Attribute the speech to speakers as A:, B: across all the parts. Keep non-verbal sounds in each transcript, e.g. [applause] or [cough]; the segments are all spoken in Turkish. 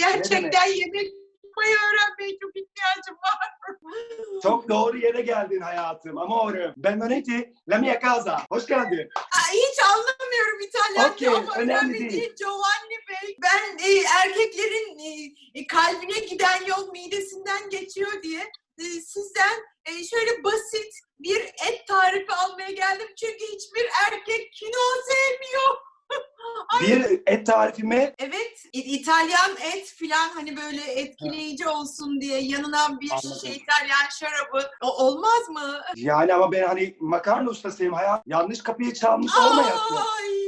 A: Gerçekten yemek yapmayı öğrenmeye çok ihtiyacım var.
B: Çok doğru yere geldin hayatım. Amore. Benvenuti. La mia casa. Hoş geldin.
A: Aa, hiç anlamıyorum İtalyanca
B: Okey,
A: ama
B: önemli değil.
A: değil. Giovanni Bey. Ben e, erkeklerin e, e, kalbine giden yol midesinden geçiyor diye e, sizden e, şöyle basit bir et tarifi almaya geldim. Çünkü hiçbir erkek kinoa sevmiyor.
B: Bir et tarifimi
A: Evet, İ- İtalyan et filan hani böyle etkileyici olsun diye yanına bir
B: Anladım.
A: şişe İtalyan şarabı O- olmaz mı?
B: yani ama ben hani makarna ustasıyım hayat. Yanlış kapıyı çalmış olmayasın.
A: Ay,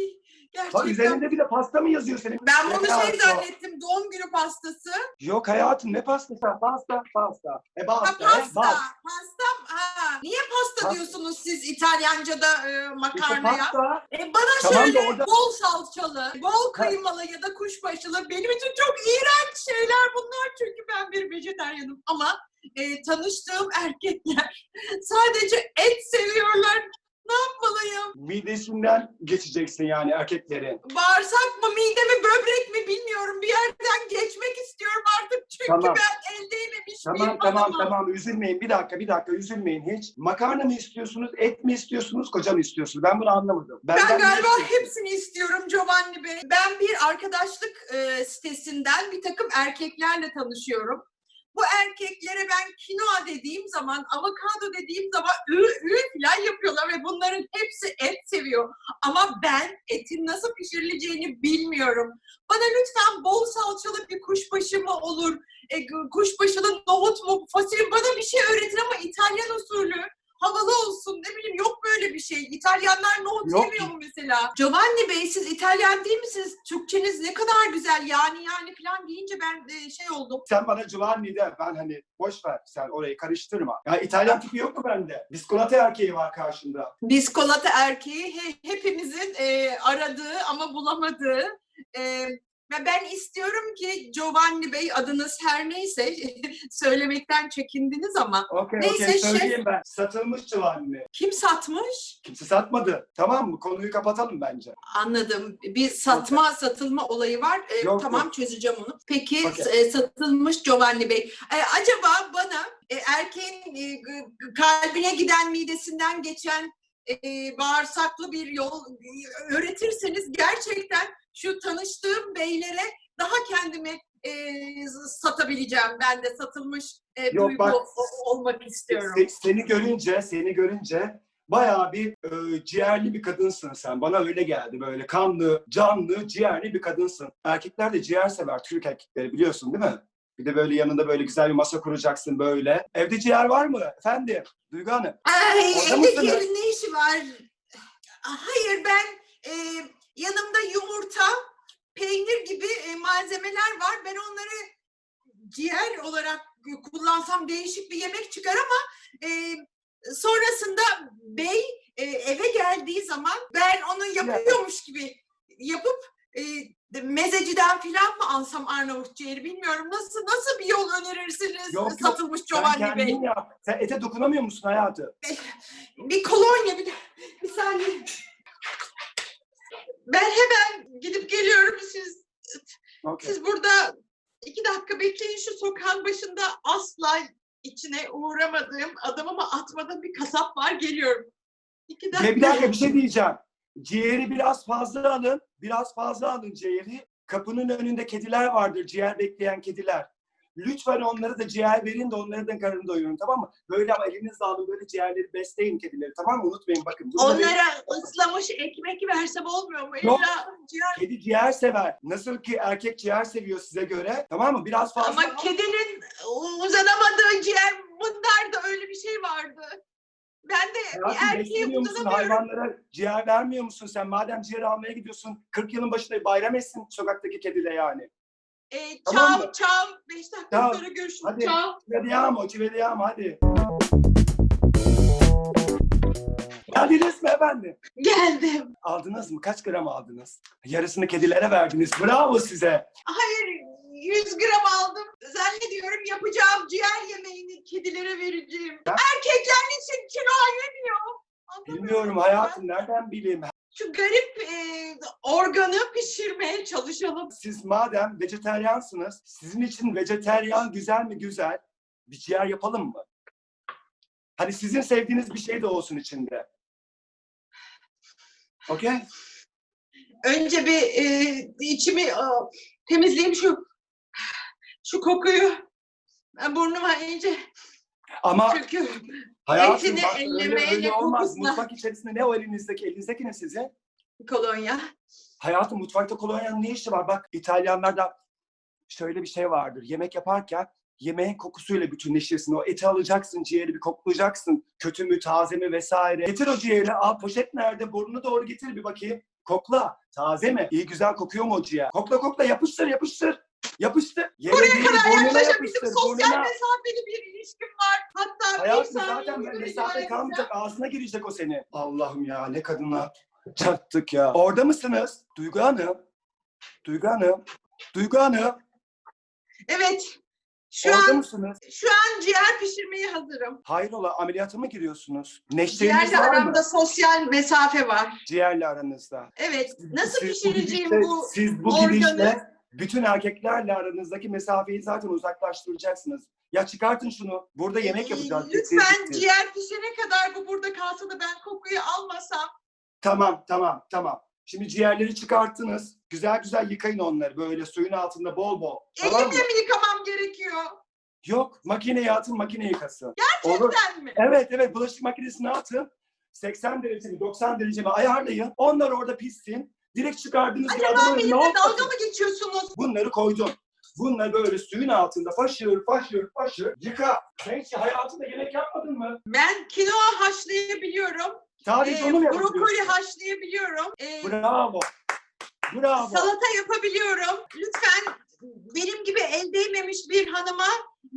B: Bak
A: gerçekten.
B: üzerinde bir de pasta mı yazıyor senin?
A: Ben bunu
B: Ne
A: şey
B: pasta?
A: zannettim, doğum günü pastası.
B: Yok hayatım ne pastası? Pasta, pasta. E
A: Ha,
B: pasta,
A: pasta,
B: e, bak.
A: pasta. Ha. Niye pasta
B: Pasta.
A: diyorsunuz siz İtalyanca'da e,
B: İşte
A: makarnaya?
B: pasta.
A: E, bana
B: Tamam
A: şöyle
B: orada-
A: bol salçalı, bol kıymalı ya da kuşbaşılı benim için çok iğrenç şeyler bunlar çünkü ben bir vejetaryenim. Ama e, tanıştığım erkekler [laughs] sadece et seviyorlar. Ne yapmalıyım?
B: Midesinden geçeceksin yani erkeklerin.
A: Bağırsak mı, mide mi, böbrek mi bilmiyorum. Bir yerden geçmek istiyorum artık çünkü
B: Tamam.
A: ben el değmemiş
B: Tamam
A: bir
B: tamam
A: adamım.
B: tamam üzülmeyin bir dakika bir dakika üzülmeyin hiç. Makarna mı istiyorsunuz et mi istiyorsunuz koca mı istiyorsunuz ben bunu anlamadım.
A: Ben
B: Benden ne
A: galiba
B: istiyorsunuz?
A: hepsini istiyorum Giovanni Bey. Ben bir arkadaşlık e, sitesinden bir takım erkeklerle tanışıyorum. Bu erkeklere ben kinoa dediğim zaman, avokado dediğim zaman ü ü falan yapıyorlar ve bunların hepsi et seviyor. Ama ben etin nasıl pişirileceğini bilmiyorum. Bana lütfen bol salçalı bir kuşbaşı mı olur, e, kuşbaşılı nohut mu, fasulye bana bir şey öğretin ama İtalyan usulü havalı olsun ne bileyim yok böyle bir şey. İtalyanlar nohut
B: Yok.
A: yemiyor mu mesela? Giovanni Bey siz İtalyan değil misiniz? Türkçeniz ne kadar güzel yani yani falan deyince ben de şey oldum.
B: Sen bana Giovanni de ben hani boş ver sen orayı karıştırma. Ya İtalyan tipi yok mu bende? Biskolata erkeği var karşında.
A: Biskolata erkeği he- hepimizin e, aradığı ama bulamadığı. E, ve ben istiyorum ki Giovanni Bey adınız her neyse [laughs] söylemekten çekindiniz ama
B: Okey
A: Neyse,
B: okey
A: şef-
B: söyleyeyim ben. Satılmış Giovanni.
A: kim satmış?
B: Kimse satmadı. Tamam mı? Konuyu kapatalım bence.
A: Anladım. Bir satma satılma olayı var. Ee,
B: Yok,
A: tamam
B: yok.
A: çözeceğim onu. Peki
B: Okey.
A: e, satılmış Giovanni Bey. E, acaba bana e, erkeğin e, kalbine giden midesinden geçen e, bağırsaklı bir yol e, öğretirseniz gerçekten şu tanıştığım beylere daha kendimi e, satabileceğim. Ben de satılmış e,
B: Yok,
A: duygu
B: bak-
A: olmak istiyorum.
B: Se- seni görünce, seni görünce bayağı bir e, ciğerli bir kadınsın sen. Bana öyle geldi böyle kanlı, canlı, ciğerli bir kadınsın. Erkekler de ciğer sever, Türk erkekleri biliyorsun değil mi? Bir de böyle yanında böyle güzel bir masa kuracaksın böyle. Evde ciğer var mı efendim? Duygu Hanım.
A: Ay, evde ciğerin ne işi var? Hayır ben e, yanımda yumurta, peynir gibi e, malzemeler var. Ben onları ciğer olarak kullansam değişik bir yemek çıkar ama e, sonrasında bey e, eve geldiği zaman ben onu yapıyormuş gibi yapıp e, mezeciden filan mı alsam Arnavut ciğeri bilmiyorum. Nasıl nasıl bir yol önerirsiniz
B: Yok,
A: satılmış Giovanni Bey?
B: yap. Sen ete dokunamıyor musun hayatı?
A: Bir kolonya bir, bir saniye. Ben hemen gidip geliyorum. Siz
B: Okey.
A: siz burada iki dakika bekleyin şu sokağın başında asla içine uğramadığım, adamımı atmadığım bir kasap var. Geliyorum. İki dakika.
B: Bir dakika bir şey diyeceğim. Ciğeri biraz fazla alın. Biraz fazla alın ciğeri. Kapının önünde kediler vardır. Ciğer bekleyen kediler. Lütfen onlara da ciğer verin de onları da karnını doyurun tamam mı? Böyle ama elinizle alın böyle ciğerleri besleyin kedileri tamam mı? Unutmayın bakın.
A: Onlara ıslamış ekmek versem olmuyor mu?
B: Yok.
A: İlla ciğer.
B: Kedi ciğer sever. Nasıl ki erkek ciğer seviyor size göre. Tamam mı? Biraz fazla.
A: Ama kedinin uzanamadığı ciğer bunlar da öyle bir şey vardı. Ben de
B: Hayatım beslemiyor musun? Hayvanlara ciğer vermiyor musun sen? Madem ciğer almaya gidiyorsun 40 yılın başında bayram etsin sokaktaki kedide yani.
A: E,
B: Tamam
A: çav
B: mı?
A: çav. Beş dakika
B: Çav.
A: sonra görüşürüz.
B: Hadi.
A: Çav.
B: Ci vediamo, ci vediamo hadi. Geldiniz mi efendim?
A: Geldim.
B: Aldınız mı? Kaç gram aldınız? Yarısını kedilere verdiniz. Bravo size.
A: Hayır 100 gram aldım. Zannediyorum yapacağım ciğer yemeğini kedilere vereceğim.
B: Ya.
A: Erkekler için kilo. Anlamıyorum
B: Bilmiyorum
A: ben.
B: hayatım nereden bileyim.
A: Şu garip e, organı pişirmeye çalışalım.
B: Siz madem vejeteryansınız, sizin için vejeteryan güzel mi güzel? Bir ciğer yapalım mı? Hani sizin sevdiğiniz bir şey de olsun içinde. Okey?
A: Önce bir e, içimi aa, temizleyeyim şu şu kokuyu. Ben burnuma iyice
B: Ama
A: çünkü
B: hayatım
A: etini
B: bak, öyle, öyle olmaz.
A: kokusuna.
B: Mutfak içerisinde ne o elinizdeki? Elinizdeki ne sizin?
A: kolonya.
B: Hayatım mutfakta kolonyanın ne işi var? Bak İtalyanlarda şöyle bir şey vardır. Yemek yaparken yemeğin kokusuyla bütünleşirsin. O eti alacaksın, ciğeri bir koklayacaksın. Kötü mü, taze mi vesaire. Getir o ciğeri. Al poşet nerede? Burnunu doğru getir bir bakayım. Kokla. Taze mi? İyi güzel kokuyor mu o ciğer? Kokla kokla yapıştır yapıştır. Yapıştır. Yere
A: Buraya
B: değil,
A: kadar
B: burnuna
A: yaklaşabildim.
B: yapıştır.
A: Sosyal
B: Burnuna.
A: mesafeli bir ilişkim var. Hatta
B: Hayatım zaten
A: yürü rica
B: mesafe kalmayacak. Ağzına girecek o seni. Allah'ım ya ne kadınlar. Çattık ya. Orada mısınız? Duygu Hanım. Duygu Hanım. Duygu Hanım.
A: Evet. Şu
B: orada
A: an
B: mısınız?
A: şu an ciğer pişirmeye hazırım.
B: Hayrola ameliyata mı giriyorsunuz? Neşteriniz
A: Ciğerle
B: var mı?
A: aramda sosyal mesafe var.
B: Ciğerle aranızda.
A: Evet. Nasıl
B: Siz
A: pişireceğim
B: gidişle-
A: bu?
B: Siz bu
A: organı?
B: gidişle bütün erkeklerle aranızdaki mesafeyi zaten uzaklaştıracaksınız. Ya çıkartın şunu. Burada yemek yapacağız.
A: Ee,
B: ciddi
A: Lütfen
B: ciddi.
A: ciğer pişene kadar bu burada kalsa da ben kokuyu almasam.
B: Tamam tamam tamam. Şimdi ciğerleri çıkarttınız. Güzel güzel yıkayın onları böyle suyun altında bol bol. Tamam mı?
A: Elimle mi yıkamam gerekiyor?
B: Yok makineye atın makine yıkasın. Olur.
A: Gerçekten mi?
B: Evet evet bulaşık makinesine atın. 80 derece mi 90 derece mi ayarlayın. Onlar orada pişsin. Direkt çıkardığınız bir
A: Acaba
B: adamın önüne
A: benimle
B: hop
A: dalga mı geçiyorsunuz?
B: Bunları koydum. Bunlar böyle suyun altında faşır faşır faşır. Yıka. Sen hiç hayatında yemek yapmadın mı?
A: Ben kinoa haşlayabiliyorum.
B: Sadece
A: Ee,
B: onu mu
A: brokoli haşlayabiliyorum. Ee,
B: Bravo. Bravo.
A: salata yapabiliyorum. Lütfen benim gibi el değmemiş bir hanıma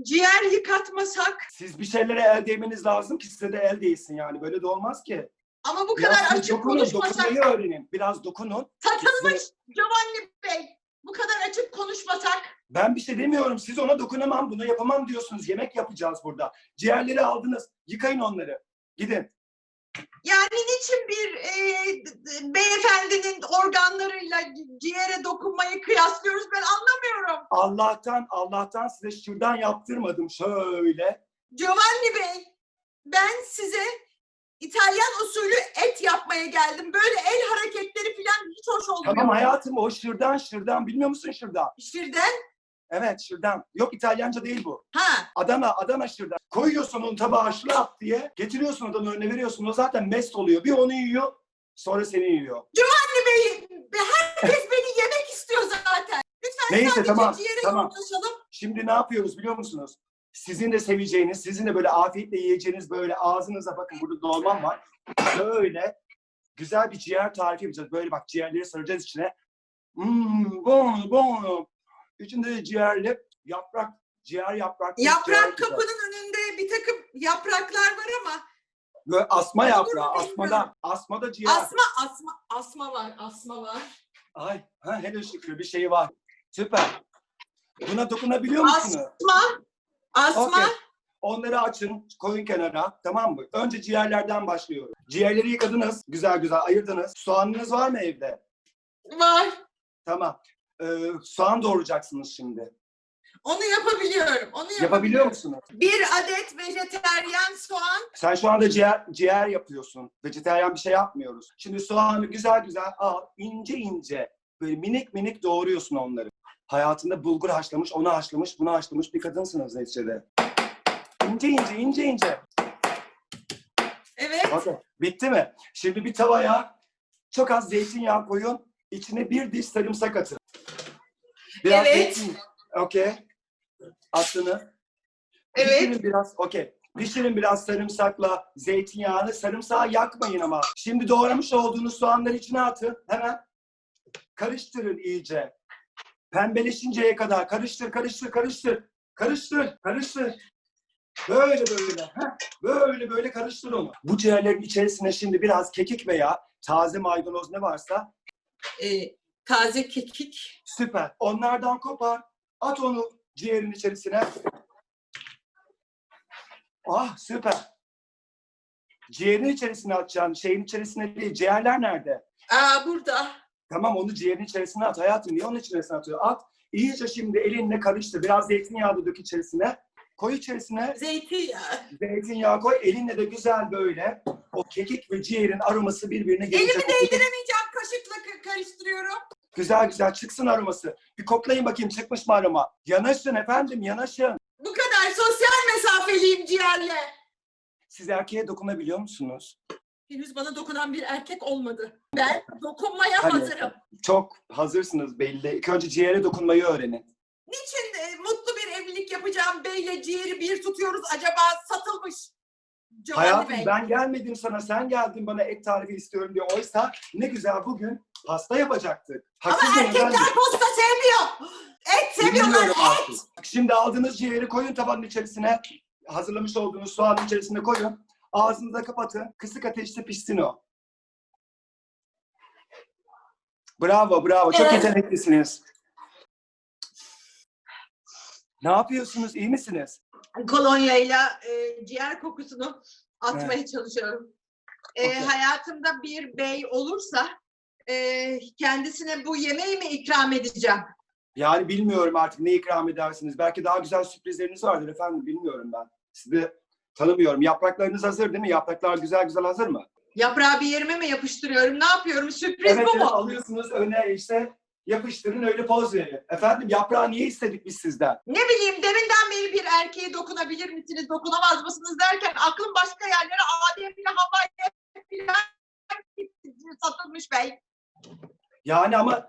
A: ciğer yıkatmasak
B: Siz bir şeylere el değmeniz lazım ki size de el değsin yani. Böyle de olmaz ki.
A: Ama bu kadar açık
B: dokunun,
A: konuşmasak
B: dokunmayı öğrenin. Biraz dokunun.
A: satılmış
B: Size-
A: Giovanni Bey. Bu kadar açık konuşmasak
B: Ben bir şey demiyorum. Siz ona dokunamam, bunu yapamam diyorsunuz. Yemek yapacağız burada. Ciğerleri aldınız. Yıkayın onları. Gidin.
A: yani niçin bir e, beyefendinin organlarıyla ciğere dokunmayı kıyaslıyoruz ben anlamıyorum.
B: Allah'tan, Allah'tan size şuradan yaptırmadım şöyle.
A: Giovanni Bey, ben size İtalyan usulü et yapmaya geldim. Böyle el hareketleri falan hiç hoş olmuyor.
B: Tamam hayatım o şırdan şırdan. Bilmiyor musun şırdan?
A: Şirden,
B: Evet şırdan. Yok İtalyanca değil bu.
A: ha
B: Adana, Adana şırdan. Koyuyorsun onu tabağa şlap diye. Getiriyorsun adamın önüne veriyorsun. O zaten mest oluyor. Bir onu yiyor. Sonra seni yiyor.
A: Giovanni Bey, herkes [laughs] beni yemek istiyor zaten. Lütfen
B: Neyse,
A: sadece
B: tamam,
A: ciğere
B: tamam.
A: yoğunlaşalım.
B: Şimdi ne yapıyoruz biliyor musunuz? Sizin de seveceğiniz, sizin de böyle afiyetle yiyeceğiniz böyle ağzınıza bakın burada dolmam var. Böyle güzel bir ciğer tarifi yapacağız. Böyle bak ciğerleri saracağız içine. Mmm, bon, bon. İçinde de ciğerli yaprak, ciğer yaprak. ciğer
A: Yaprak
B: güzel.
A: kapının önünde bir takım yapraklar var ama
B: Böyle asma yaprağı,
A: bilmiyorum.
B: asmada, asmada ciğer.
A: asma asma asma var, asma var.
B: Ay, ha, hele şükür bir şey var. Süper. Buna dokunabiliyor musunuz?
A: Asma, asma.
B: Okey. Onları açın, koyun kenara. Tamam mı? Önce ciğerlerden başlıyorum. Ciğerleri yıkadınız, güzel güzel ayırdınız. Soğanınız var mı evde?
A: var.
B: Tamam. Ee, soğan doğrayacaksınız şimdi.
A: Onu yapabiliyorum. Onu
B: Yapabiliyor musunuz?
A: Bir adet vejeteryan soğan.
B: Sen şu anda ciğer, ciğer yapıyorsun. Vejeteryan bir şey yapmıyoruz. Şimdi soğanı güzel güzel al, ince ince. Böyle minik minik doğruyorsun onları. Hayatında bulgur haşlamış, onu haşlamış, bunu haşlamış bir kadınsınız neticede. İnce ince, ince ince.
A: Evet.
B: Okey. Bitti mi? Şimdi bir tavaya çok az zeytinyağı koyun. İçine bir diş sarımsak atın. Biraz
A: Evet.
B: zeytin. Okey. Attınız.
A: Evet.
B: Pişirin biraz. Okey. Pişirin biraz sarımsakla zeytinyağını. Sarımsağı yakmayın ama. Şimdi doğramış olduğunuz soğanları içine atın. Hemen. Karıştırın iyice. Pembeleşinceye kadar. Karıştır, karıştır, karıştır. Karıştır, karıştır. Böyle böyle. Heh. Böyle böyle karıştır onu. Bu ciğerlerin içerisine şimdi biraz kekik veya taze maydanoz ne varsa
A: Ee, taze kekik.
B: süper. Onlardan kopar. At onu ciğerin içerisine. Ah süper. Ciğerin içerisine atacaksın. Şeyin içerisine değil. Ciğerler nerede?
A: Aa burada.
B: Tamam onu ciğerin içerisine at hayatım. Niye onun içerisine atıyor? At. İyice şimdi elinle karıştır. Biraz zeytinyağı da dök içerisine. Koy içerisine
A: Zeytinyağı.
B: zeytinyağı koy. Elinle de güzel böyle o kekik ve ciğerin aroması birbirine gelecek.
A: Elimi değdiremeyeceğim. Kaşıkla ka- karıştırıyorum.
B: Güzel güzel çıksın aroması. Bir koklayın bakayım çıkmış mı aroma? Yanaşın efendim yanaşın.
A: Bu kadar sosyal mesafeliyim ciğerle.
B: Siz erkeğe dokunabiliyor musunuz?
A: Henüz bana dokunan bir erkek olmadı. Ben dokunmaya
B: Hadi.
A: hazırım.
B: Çok hazırsınız belli. İlk önce ciğere dokunmayı öğrenin.
A: Niçin e, mutlu bir evlilik yapacağım beyle ciğeri bir tutuyoruz acaba satılmış? Giovanni
B: Hayatım
A: Bey.
B: ben gelmedim sana sen geldin bana et tarifi istiyorum diye. Oysa ne güzel bugün pasta yapacaktık. Haksız
A: Ama erkekler
B: efendim?
A: posta sevmiyor. Et seviyorlar et.
B: artık. Şimdi aldığınız ciğeri koyun tabanın içerisine. Hazırlamış olduğunuz soğanın içerisine koyun. Ağzınıza kapatın. Kısık ateşte pişsin o. Bravo bravo. Çok
A: Evet.
B: yeteneklisiniz. Ne yapıyorsunuz? İyi misiniz?
A: kolonyayla e, ciğer kokusunu atmaya çalışıyorum. E,
B: Okey.
A: Hayatımda bir bey olursa e, kendisine bu yemeği mi ikram edeceğim?
B: Yani bilmiyorum artık ne ikram edersiniz. Belki daha güzel sürprizleriniz vardır efendim. Bilmiyorum ben. Sizi tanımıyorum. Yapraklarınız hazır değil mi? Yapraklar güzel güzel hazır mı?
A: Yaprağı bir yerime mi yapıştırıyorum? Ne yapıyorum? Sürpriz
B: Evet,
A: bu
B: evet
A: mu?
B: alıyorsunuz öne işte yapıştırın öyle poz verin. Efendim yaprağı niye istedik biz sizden?
A: Ne bileyim deminden beri bir erkeğe dokunabilir misiniz, dokunamaz mısınız derken aklım başka yerlere Adem'le Havva'ya filan satılmış bey.
B: Yani ama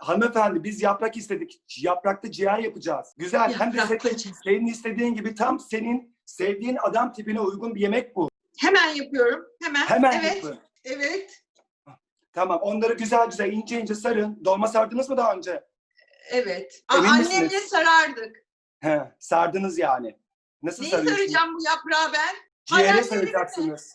B: hanımefendi biz yaprak istedik. Yapraklı ciğer yapacağız. Güzel. Hem de senin, senin istediğin gibi tam senin sevdiğin adam tipine uygun bir yemek bu.
A: Hemen yapıyorum. Hemen.
B: Hemen
A: evet.
B: yapın.
A: Evet.
B: Tamam onları güzel güzel ince ince sarın. Dolma sardınız mı daha önce?
A: Evet. Aa,
B: Emin
A: annemle
B: misiniz?
A: sarardık.
B: He, sardınız yani. Nasıl
A: Neyi
B: sarıyorsunuz?
A: saracağım bu yaprağı ben?
B: Ciğere saracaksınız.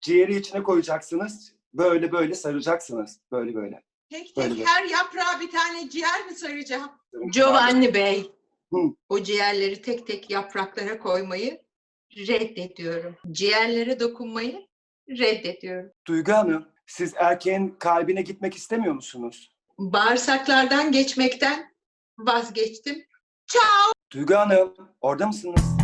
B: Ciğeri içine koyacaksınız. Böyle böyle saracaksınız. Böyle böyle.
A: Tek
B: Böyle
A: tek
B: bir-
A: her yaprağa bir tane ciğer mi saracağım? Giovanni Bey.
B: Hı.
A: O ciğerleri tek tek yapraklara koymayı reddediyorum. Ciğerlere dokunmayı reddediyorum.
B: Duygu Hanım, siz erkeğin kalbine gitmek istemiyor musunuz?
A: Bağırsaklardan geçmekten vazgeçtim.
B: Duygu Hanım, orada mısınız?